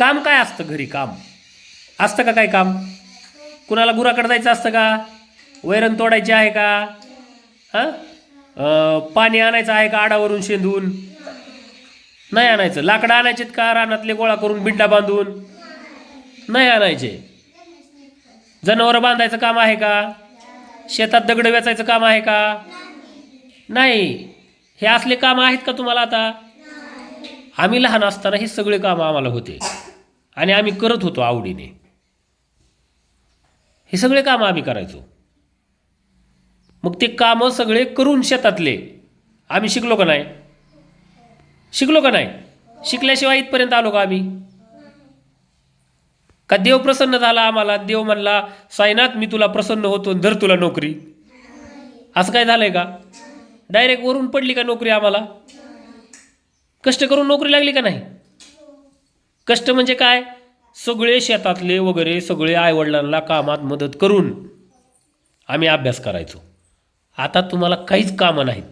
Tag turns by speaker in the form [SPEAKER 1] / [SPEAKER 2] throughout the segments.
[SPEAKER 1] काम काय असतं घरी काम? असतं का काय काम? कुणाला गुराकडे जायचं असतं का? वैरण तोडायचे आहे का? हां? पाणी आणायचं आहे का आडावरून शेंदून? नाही आणायचं. लाकडं आणायचेत का रानातले गोळा करून बिंडा बांधून? नाही आणायचे. जनावरं बांधायचं काम आहे का? शेतात दगडं वेचायचं काम आहे का? नाही. हे असले काम आहेत का तुम्हाला आता? आम्ही लहान असताना हे सगळे कामं आम्हाला होते. आणि आम्ही करत होतो आवडीने. हे सगळे कामं आम्ही करायचो. मग ते कामं सगळे करून शेतातले. आम्ही शिकलो का नाही? शिकलो का नाही? शिकल्याशिवाय इथपर्यंत आलो का आम्ही? का देव प्रसन्न झाला आम्हाला? देव म्हणला साईनाथ मी तुला प्रसन्न होतो धर तुला नोकरी. असं काय झालंय का? डायरेक्ट वरून पडली का नोकरी आम्हाला? कष्ट करून नोकरी लागली का नाही? कष्ट म्हणजे काय? सगळे शेतातले वगैरे सगळे आईवडिलांना कामात मदत करून आम्ही अभ्यास करायचो. आता तुम्हाला काहीच कामं नाहीत.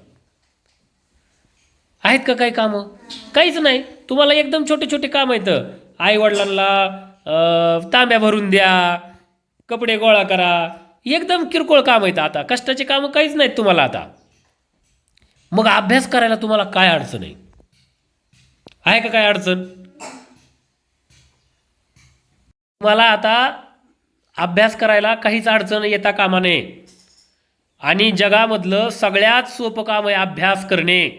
[SPEAKER 1] आहेत का काही कामं? काहीच नाही. तुम्हाला एकदम छोटे छोटे काम आहेत. आईवडिलांना तांब्या भरून द्या कपडे गोळा करा. एकदम किरकोळ काम आहेत आता. कष्टाचे कामं काहीच नाहीत तुम्हाला आता. मग अभ्यास करायला तुम्हाला काय अडचण आहे? आहे का काय अडचण? तुम्हाला आता अभ्यास करायला काहीच अडचण येता कामा नये. आणि जगामधलं सगळ्यात सोपं काम आहे अभ्यास करणे.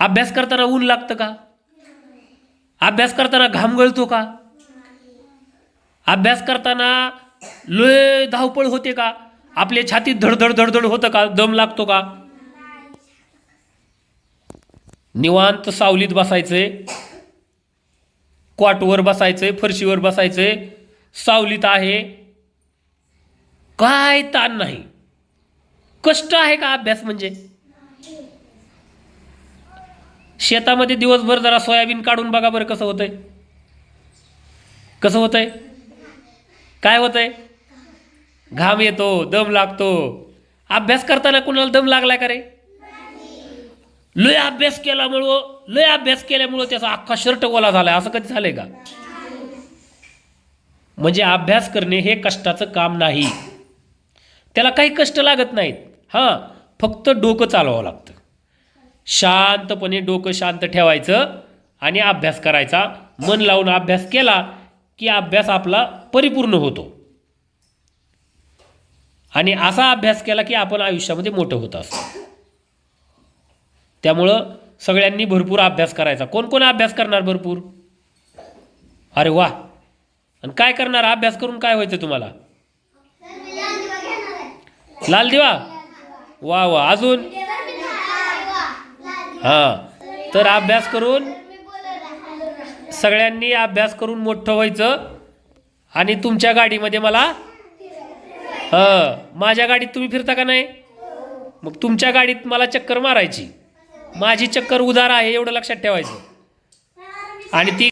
[SPEAKER 1] अभ्यास करताना ऊन लागतं का? अभ्यास करताना घाम गळतो का? अभ्यास करताना लय धावपळ होते का? आपल्या छातीत धडधड धडधड होतं का? दम लागतो का? निवांत सावलीत बसायचंय क्वाटवर बसायचं आहे फरशीवर बसायचं आहे सावलीत आहे. काय ताण नाही. कष्ट आहे का अभ्यास म्हणजे? शेतामध्ये दिवसभर जरा सोयाबीन काढून बघा बरं कसं होतंय. कसं होतंय? काय होतंय? घाम येतो दम लागतो. अभ्यास करताना कुणाला दम लागलाय का रे? लय अभ्यास केल्यामुळं लय अभ्यास केल्यामुळं त्याचा अख्खा शर्ट ओला झाला असं कधी झालंय का? म्हणजे अभ्यास करणे हे कष्टाचं काम नाही. त्याला काही कष्ट लागत नाहीत. हां फक्त डोकं चालवावं लागतं. शांतपणे डोकं शांत ठेवायचं आणि अभ्यास करायचा. मन लावून अभ्यास केला की अभ्यास आपला परिपूर्ण होतो. आणि असा अभ्यास केला की आपण आयुष्यामध्ये मोठं होत असतो. त्यामुळं सगळ्यांनी भरपूर अभ्यास करायचा. कोण कोण अभ्यास करणार भरपूर? अरे वा. आणि काय करणार? अभ्यास करून काय व्हायचं तुम्हाला? लाल दिवा? वा वा. अजून? हां. तर अभ्यास करून सगळ्यांनी अभ्यास करून मोठं व्हायचं. आणि तुमच्या गाडीमध्ये मला हां. माझ्या गाडीत तुम्ही फिरता का नाही? मग तुमच्या गाडीत मला चक्कर मारायची. माझी चक्कर उदार आहे एवढं लक्षात ठेवायचं. आणि ती